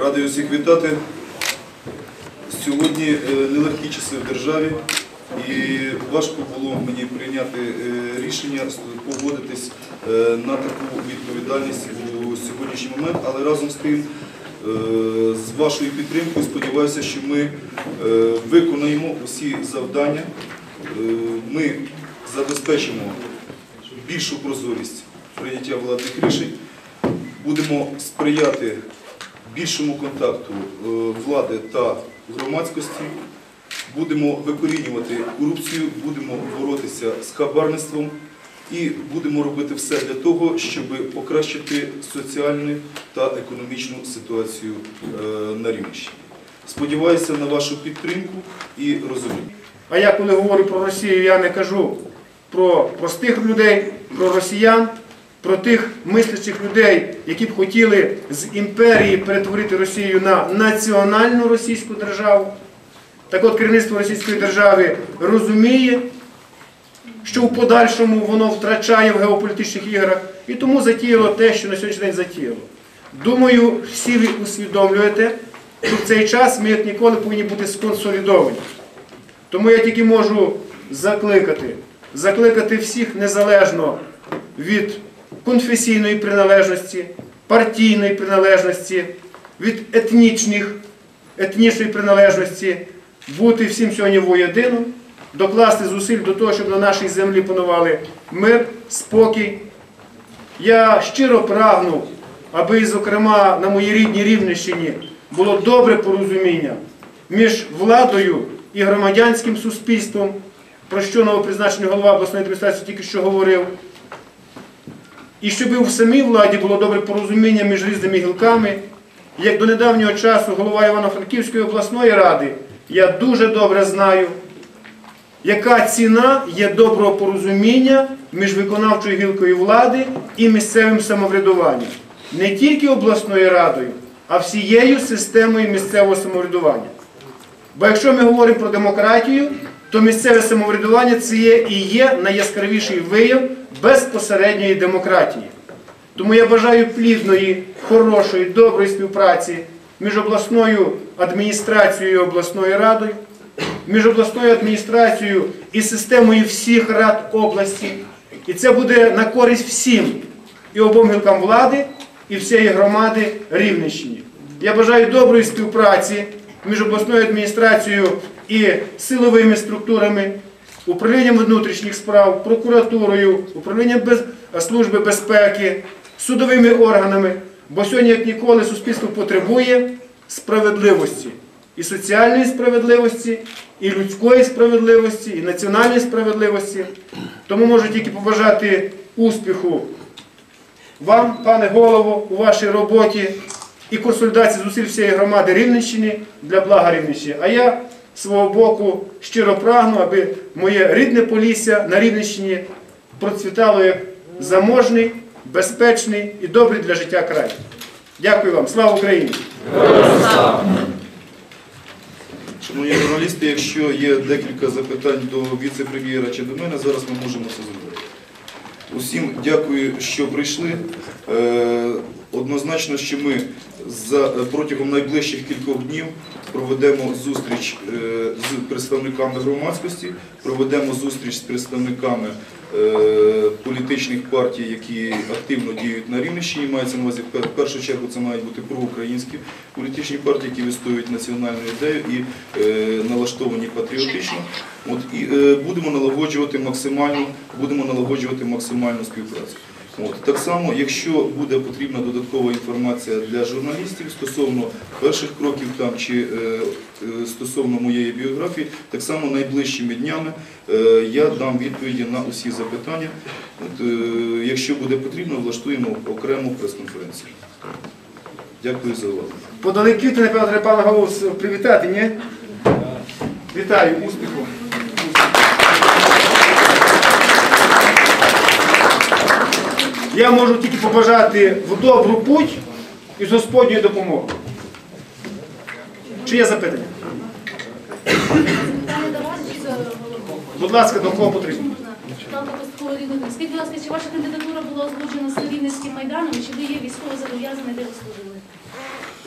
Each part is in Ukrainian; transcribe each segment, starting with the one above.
Радий усіх вітати. Сьогодні е, нелегкі часи в державі, і важко було мені прийняти е, рішення погодитись е, на таку відповідальність у сьогоднішній момент, але разом з тим, з вашою підтримкою, сподіваюся, що ми виконаємо усі завдання. Ми забезпечимо більшу прозорість прийняття владних рішень, будемо сприяти більшому контакту е, влади та громадськості, будемо викорінювати корупцію, будемо боротися з хабарництвом і будемо робити все для того, щоб покращити соціальну та економічну ситуацію е, на Рівненщині. Сподіваюся на вашу підтримку і розуміння. А я коли говорю про Росію, я не кажу про простих людей, про росіян, про тих мислячих людей, які б хотіли з імперії перетворити Росію на національну російську державу. Так от керівництво Російської держави розуміє, що в подальшому воно втрачає в геополітичних іграх, і тому затіяло те, що на сьогоднішній день затіяло. Думаю, всі ви усвідомлюєте, що в цей час ми ніколи повинні бути сконсолідовані. Тому я тільки можу закликати, закликати всіх незалежно від конфесійної приналежності, партійної приналежності, від етнічних, етнічної приналежності, бути всім сьогодні воєдино, докласти зусиль до того, щоб на нашій землі панували мир, спокій. Я щиро прагну, аби, зокрема, на моїй рідній Рівненщині було добре порозуміння між владою і громадянським суспільством, про що новопризначений голова обласної адміністрації тільки що говорив. І щоб в самій владі було добре порозуміння між різними гілками. Як до недавнього часу голова Івано-Франківської обласної ради, я дуже добре знаю, яка ціна є доброго порозуміння між виконавчою гілкою влади і місцевим самоврядуванням. Не тільки обласною радою, а всією системою місцевого самоврядування. Бо якщо ми говоримо про демократію, то місцеве самоврядування це є і є найяскравіший вияв безпосередньої демократії. Тому я бажаю плідної, хорошої, доброї співпраці між обласною адміністрацією і обласною радою, між обласною адміністрацією і системою всіх рад області. І це буде на користь всім і обом гілкам влади, і всієї громади Рівненщини. Я бажаю доброї співпраці між обласною адміністрацією і силовими структурами, управлінням внутрішніх справ, прокуратурою, управлінням. Служби безпеки, судовими органами. Бо сьогодні, як ніколи, суспільство потребує справедливості. І соціальної справедливості, і людської справедливості, і національної справедливості. Тому можу тільки побажати успіху вам, пане голово, у вашій роботі і консолідації зусиль всієї громади Рівненщини для блага Рівненщини. А я свого боку щиро прагну, аби моє рідне Полісся на Рівненщині процвітало як заможний, безпечний і добрий для життя край. Дякую вам. Слава Україні! Шановні журналісти, якщо є декілька запитань до віце-прем'єра чи до мене, зараз ми можемо це зробити. Усім дякую, що прийшли. Е, Однозначно, що ми за, протягом найближчих кількох днів проведемо зустріч е, з представниками громадськості, проведемо зустріч з представниками е, політичних партій, які активно діють на Рівненщині. Мається на увазі в першу чергу це мають бути проукраїнські політичні партії, які відстоюють національну ідею і е, налаштовані патріотично. От і е, будемо налагоджувати максимальну, будемо налагоджувати максимальну співпрацю. От так само, якщо буде потрібна додаткова інформація для журналістів стосовно перших кроків там чи е, е, стосовно моєї біографії, так само найближчими днями е, я дам відповіді на усі запитання. От, е, якщо буде потрібно, влаштуємо окрему прес-конференцію. Дякую за увагу. Подали квіти, напевно, треба голову привітати, ні? Вітаю, успіху. Я можу тільки побажати в добру путь і з Господньою допомогою. Чи є запитання? Будь ласка, до кого потрібно? Скажіть, будь ласка, чи ваша кандидатура була узгоджена з Рівненським майданом, чи ви є військово зобов'язані, де ви служили?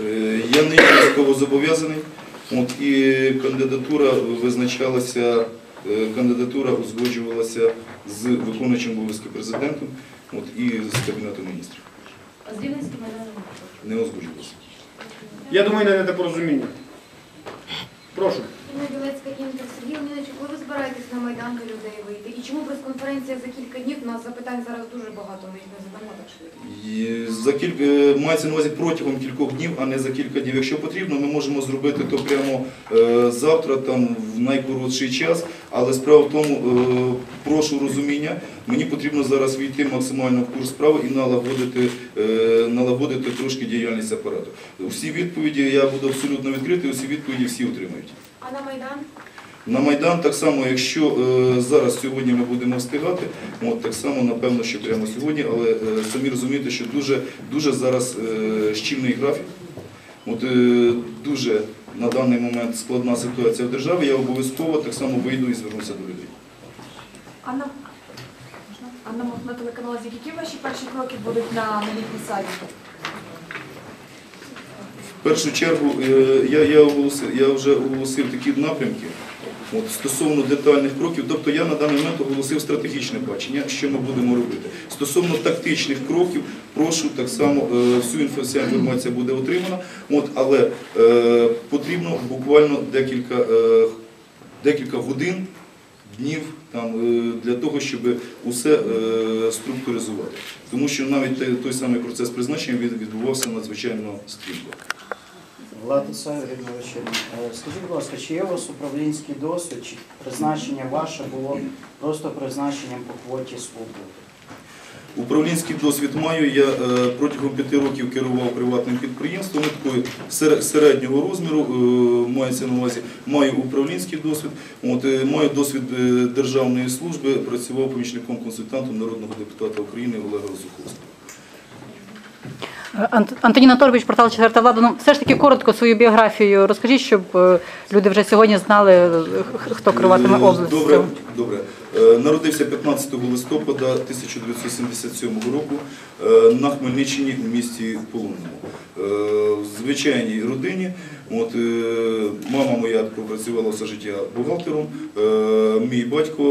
Е, Я не є військовозобов'язаний, от, і кандидатура визначалася, е, кандидатура узгоджувалася з виконуючим обов'язки президентом от, і з кабінету міністрів. А з Рівненським майданом? Не узгоджувалося. Я думаю, не недопорозуміння. Прошу. Інна Білецька, Інтер. Сергій Леонідович, коли ви збираєтесь на Майдан до людей вийти? І чому прес-конференція за кілька днів? У нас запитань зараз дуже багато, ми їх не задамо так швидко. За кілька е, мається на увазі протягом кількох днів, а не за кілька днів. Якщо потрібно, ми можемо зробити то прямо е, завтра, там в найкоротший час. Але справа в тому, е, прошу розуміння, мені потрібно зараз війти максимально в курс справи і налагодити, е, налагодити трошки діяльність апарату. Всі відповіді я буду абсолютно відкритий, усі відповіді всі отримають. А на Майдан? На Майдан так само, якщо е, зараз сьогодні ми будемо встигати, от так само напевно, що прямо сьогодні, але е, самі розумієте, що дуже, дуже зараз е, щільний графік. От е, дуже на даний момент складна ситуація в державі. Я обов'язково так само вийду і звернуся до людей. Анна. Анна на телеканал «Зік». Які ваші перші кроки будуть на новій посаді? Першу чергу е, я, я, оголосив, я вже оголосив такі напрямки. От, стосовно детальних кроків, тобто я на даний момент оголосив стратегічне бачення, що ми будемо робити. Стосовно тактичних кроків, прошу так само е, всю вся інформація буде отримана. От, але е, потрібно буквально декілька, е, декілька годин, днів там, е, для того, щоб усе структуризувати. Тому що навіть той самий процес призначення відбувався надзвичайно стрімко. Влад Ісаєв, Е, Скажіть, будь ласка, чи є у вас управлінський досвід, чи призначення ваше було просто призначенням по квоті свободи? Управлінський досвід маю. Я е, протягом п'яти років керував приватним підприємством такої середнього розміру, е, мається на увазі. Маю управлінський досвід, от, маю досвід державної служби, працював помічником консультантом народного депутата України Олега Суховського. Ант- Антонін Анатолійович, портал Четверта влада. Ну, все ж таки коротко свою біографію розкажіть, щоб е, люди вже сьогодні знали, е, хто керуватиме Е, областю. Добре, добре. Е, Народився 15 листопада 1997 року е, на Хмельниччині в місті Полонному. Е, В звичайній родині. От, мама моя пропрацювала все життя бухгалтером. Мій батько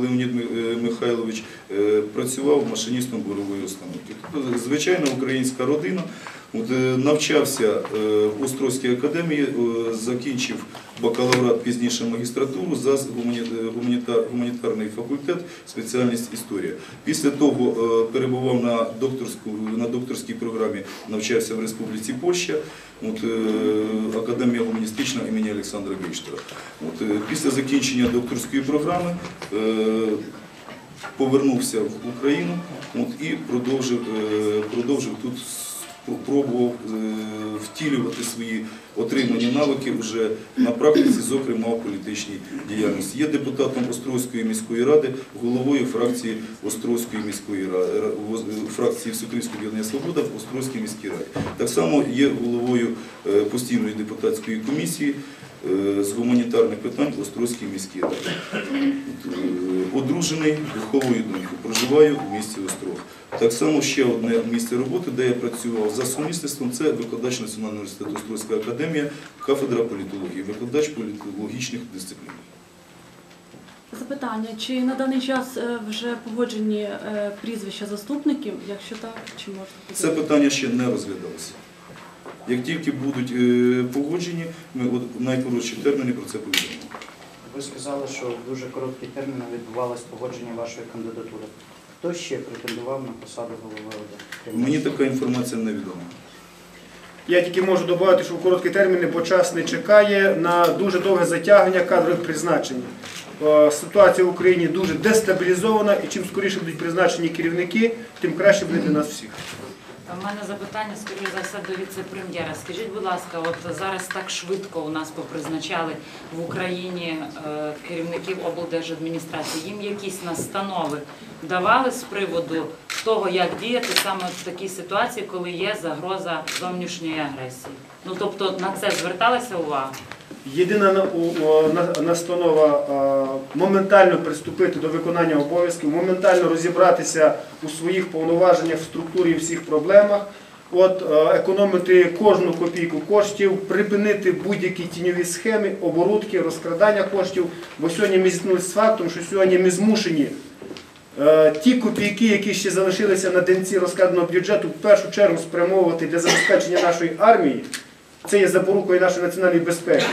Леонід Михайлович працював машиністом бурової установки. Тобто звичайна українська родина. От, е, навчався е, в Острозькій академії, е, закінчив бакалаврат, пізніше магістратуру за гуманітар- гуманітарний факультет, спеціальність історія. Після того перебував на, докторську, на докторській програмі, навчався в Республіці Польща, от, Академія гуманістична імені Олександра Гейштера. От, після закінчення докторської програми повернувся в Україну от, і продовжив, продовжив тут пробував е, втілювати свої отримані навики вже на практиці, зокрема в політичній діяльності. Є депутатом Острозької міської ради, головою фракції Острозької міської ради, фракції Всеукраїнського об'єднання Свобода в Острозькій міській раді. Так само є головою е, постійної депутатської комісії з гуманітарних питань в Острозькій міській раді. Е, Одружений духовою донькою, проживаю в місті Острог. Так само ще одне місце роботи, де я працював за сумісництвом, це викладач Національного університету Острозька академія, кафедра політології, викладач політологічних дисциплін. Запитання, чи на даний час е, вже погоджені е, прізвища заступників? Якщо так, чи можна Це питання ще не розглядалося. Як тільки будуть е, погоджені, ми в найкоротші терміни про це повідомимо. Ви сказали, що в дуже короткі терміни відбувалось погодження вашої кандидатури. Хто ще претендував на посаду голови ОДА? Мені така інформація невідома. Я тільки можу додати, що в короткі терміни, бо час не чекає на дуже довге затягування кадрових призначень. Е, Ситуація в Україні дуже дестабілізована, і чим скоріше будуть призначені керівники, тим краще буде для нас всіх. У мене запитання, скоріш за все, до віце-прем'єра. Скажіть, будь ласка, от зараз так швидко у нас попризначали в Україні е, керівників облдержадміністрації. Їм якісь настанови давали з приводу того, як діяти саме в такій ситуації, коли є загроза зовнішньої агресії. Ну тобто на це зверталася увага? Єдина настанова моментально приступити до виконання обов'язків, моментально розібратися у своїх повноваженнях в структурі і всіх проблемах, от, економити кожну копійку коштів, припинити будь-які тіньові схеми, оборудки, розкрадання коштів. Бо сьогодні ми зіткнулися з фактом, що сьогодні ми змушені Е, ті копійки, які ще залишилися на денці розкладеного бюджету, в першу чергу спрямовувати для забезпечення нашої армії, це є запорукою нашої національної безпеки.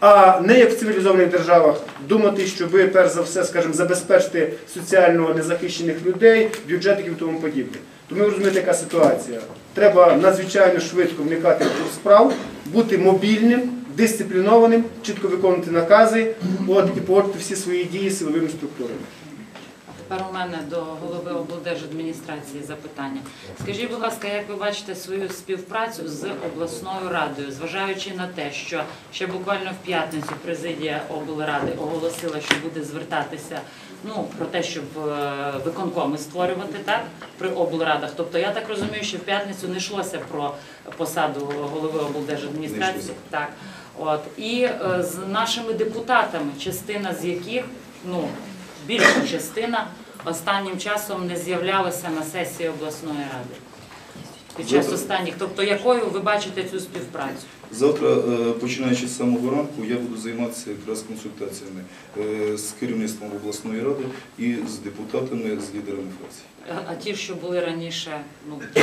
А не як в цивілізованих державах думати, що ви перш за все, скажімо, забезпечите соціально незахищених людей, бюджетників і тому подібне. Тому ви розумієте, яка ситуація. Треба надзвичайно швидко вникати в справ, бути мобільним, дисциплінованим, чітко виконувати накази, от і поводити всі свої дії силовими структурами. Тепер у мене до голови облдержадміністрації запитання. Скажіть, будь ласка, як ви бачите свою співпрацю з обласною радою, зважаючи на те, що ще буквально в п'ятницю президія облради оголосила, що буде звертатися ну про те, щоб е, виконкоми створювати так при облрадах. Тобто я так розумію, що в п'ятницю не йшлося про посаду голови облдержадміністрації. Так, от і е, з нашими депутатами, частина з яких ну більша частина останнім часом не з'являлася на сесії обласної ради. Під час останніх, тобто якою ви бачите цю співпрацю? Завтра, е, починаючи з самого ранку, я буду займатися якраз консультаціями е, з керівництвом обласної ради і з депутатами, з лідерами фракцій. А- А ті, що були раніше, ну ті,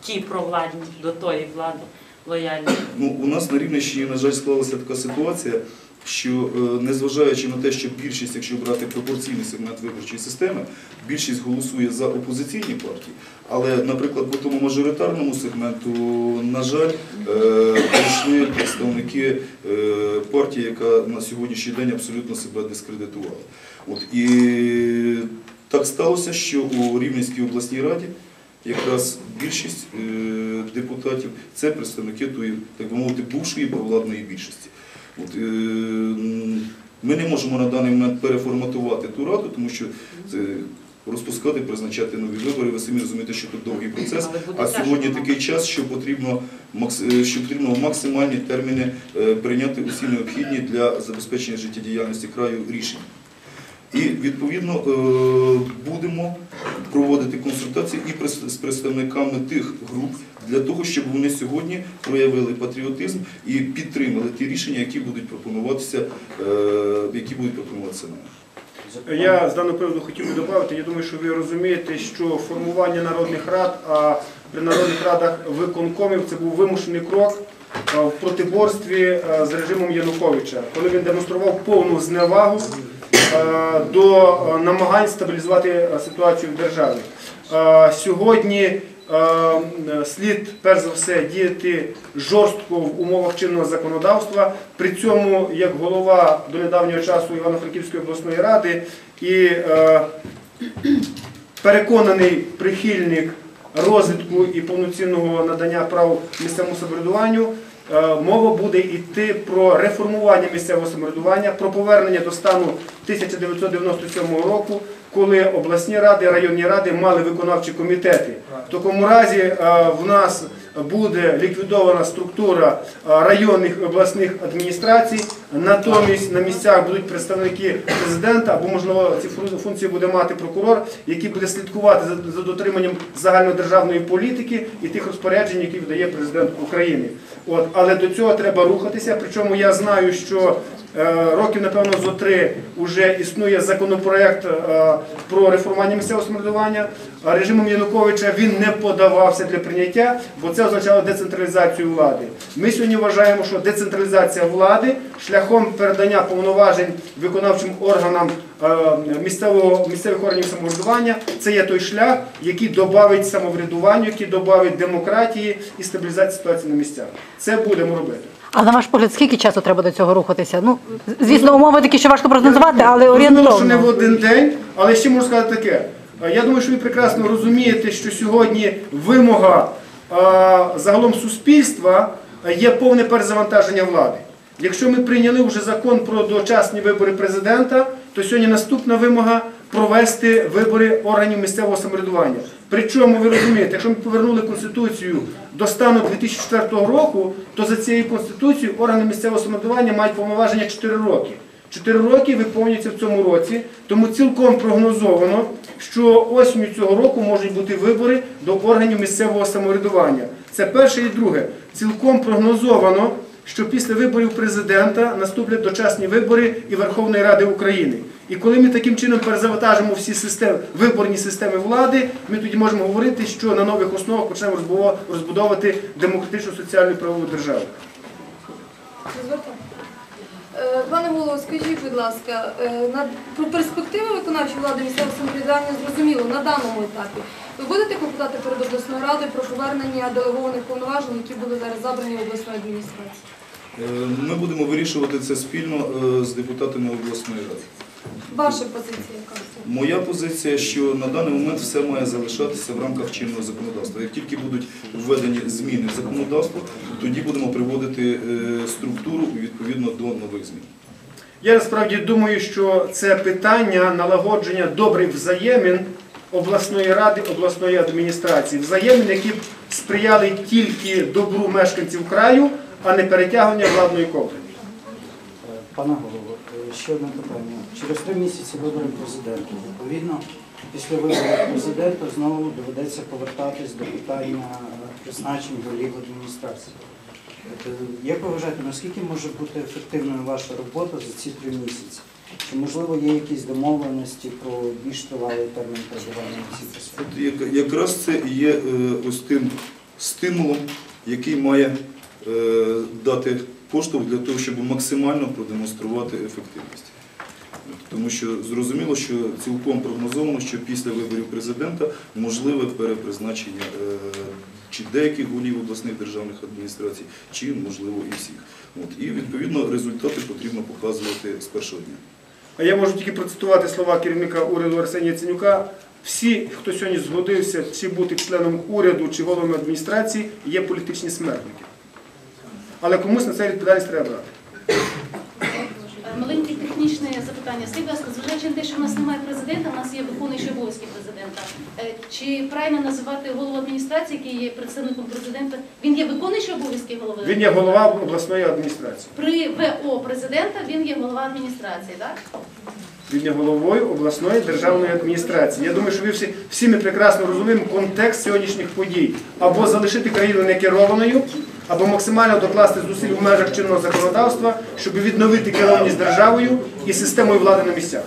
ті провладні до тої влади лояльні. Ну, у нас на Рівненщині, на жаль, склалася така ситуація, що е, незважаючи на те, що більшість, якщо брати пропорційний сегмент виборчої системи, більшість голосує за опозиційні партії, але, наприклад, по тому мажоритарному сегменту, на жаль, е, прийшли представники е, партії, яка на сьогоднішній день абсолютно себе дискредитувала. От, і так сталося, що у Рівненській обласній раді якраз більшість депутатів це представники тої, так би мовити, бувшої провладної більшості. От, е, ми не можемо на даний момент переформатувати ту раду, тому що це розпускати, призначати нові вибори. Ви самі розумієте, що тут довгий процес. А сьогодні такий час, що потрібно, е, що потрібно в максимальні терміни е, прийняти усі необхідні для забезпечення життєдіяльності краю рішення. І відповідно е, будемо проводити консультації і з представниками тих груп для того, щоб вони сьогодні проявили патріотизм і підтримали ті рішення, які будуть пропонуватися, е, які будуть пропонуватися нами. Я з даного приводу хотів би додати, я думаю, що ви розумієте, що формування народних рад, а при народних радах виконкомів це був вимушений крок в протиборстві з режимом Януковича, коли він демонстрував повну зневагу до намагань стабілізувати ситуацію в державі. Сьогодні слід перш за все діяти жорстко в умовах чинного законодавства. При цьому, як голова до недавнього часу Івано-Франківської обласної ради і е, переконаний прихильник розвитку і повноцінного надання прав місцевому самоврядуванню. Е, Мова буде йти про реформування місцевого самоврядування, про повернення до стану 1997 року, коли обласні ради, районні ради мали виконавчі комітети. В такому разі е, в нас буде ліквідована структура е, районних і обласних адміністрацій. Натомість на місцях будуть представники президента, або можливо ці фу- функції буде мати прокурор, який буде слідкувати за, за дотриманням загальнодержавної політики і тих розпоряджень, які видає президент України. От, але до цього треба рухатися. Причому я знаю, що е, років, напевно, зо три вже існує законопроект е, про реформування місцевого самоврядування. Режимом Януковича він не подавався для прийняття, бо це означало децентралізацію влади. Ми сьогодні вважаємо, що децентралізація влади шляхом передання повноважень виконавчим органам місцевого, місцевих органів самоврядування це є той шлях, який додавить самоврядуванню, який додавить демократії і стабілізації ситуації на місцях. Це будемо робити. А на ваш погляд, скільки часу треба до цього рухатися? Ну, звісно, умови такі, що важко прогнозувати, але Зрозуміло, що не в один день, але ще можу сказати таке. Е, Я думаю, що ви прекрасно розумієте, що сьогодні вимога е, загалом суспільства е, є повне перезавантаження влади. Якщо ми прийняли вже закон про дочасні вибори президента, то сьогодні наступна вимога провести вибори органів місцевого самоврядування. Причому ви розумієте, якщо ми повернули конституцію до стану 2004 року, то за цією конституцією органи місцевого самоврядування мають повноваження 4 роки. Чотири роки виповнюється в цьому році, тому цілком прогнозовано, що осінню цього року можуть бути вибори до органів місцевого самоврядування. Це перше і друге. Цілком прогнозовано, що після виборів президента наступлять дочасні вибори і Верховної Ради України. І коли ми таким чином перезавантажимо всі системи, виборні системи влади, ми тоді можемо говорити, що на нових основах почнемо розбудовувати демократичну соціальну правову державу. Е, Пане голово, скажіть, будь ласка, е, про перспективи виконавчої влади місцевого самоврядування зрозуміло на даному етапі. Ви будете клопотати перед обласною радою про повернення делегованих повноважень, які були зараз забрані обласною адміністрацією? Е, Ми будемо вирішувати це спільно е, з депутатами обласної ради. Ваша позиція яка? Моя позиція, що на даний момент все має залишатися в рамках чинного законодавства. Як тільки будуть введені зміни в законодавство, тоді будемо приводити е, структуру відповідно до нових змін. Я насправді думаю, що це питання налагодження добрих взаємин обласної ради, обласної адміністрації, взаємин, які б сприяли тільки добру мешканців краю, а не перетягування владної ковдри. Пане голово, е, ще одне питання. Через три місяці вибори президента. Відповідно, після виборів президента знову доведеться повертатись до питання призначень голів адміністрації. Е, Як ви вважаєте, наскільки може бути ефективною ваша робота за ці три місяці? Чи можливо є якісь домовленості про більш тривалий термін перебування на цій посаді? Якраз це і є е, ось тим стимулом, який має дати поштовх для того, щоб максимально продемонструвати ефективність. Тому що зрозуміло, що цілком прогнозовано, що після виборів президента можливе перепризначення е, чи деяких голів обласних державних адміністрацій, чи можливо і всіх. От. І відповідно результати потрібно показувати з першого дня. А я можу тільки процитувати слова керівника уряду Арсенія Ценюка. Всі, хто сьогодні згодився чи бути членом уряду, чи головами адміністрації, є політичні смертники. Але комусь на це відповідальність треба брати. Е, Маленьке технічне запитання. Скажіть, будь ласка, зважаючи на те, що в нас немає президента, в нас є виконуючий обов'язки президента. Е, Чи правильно називати голову адміністрації, який є представником президента? Він є виконуючий обов'язки голови? Він є голова обласної адміністрації. При ВО президента він є голова адміністрації, так? Він є головою обласної державної адміністрації. Я думаю, що ви всі, всі ми прекрасно розуміємо контекст сьогоднішніх подій. Або залишити країну некерованою, або максимально докласти зусиль у межах чинного законодавства, щоб відновити керованість державою і системою влади на місцях.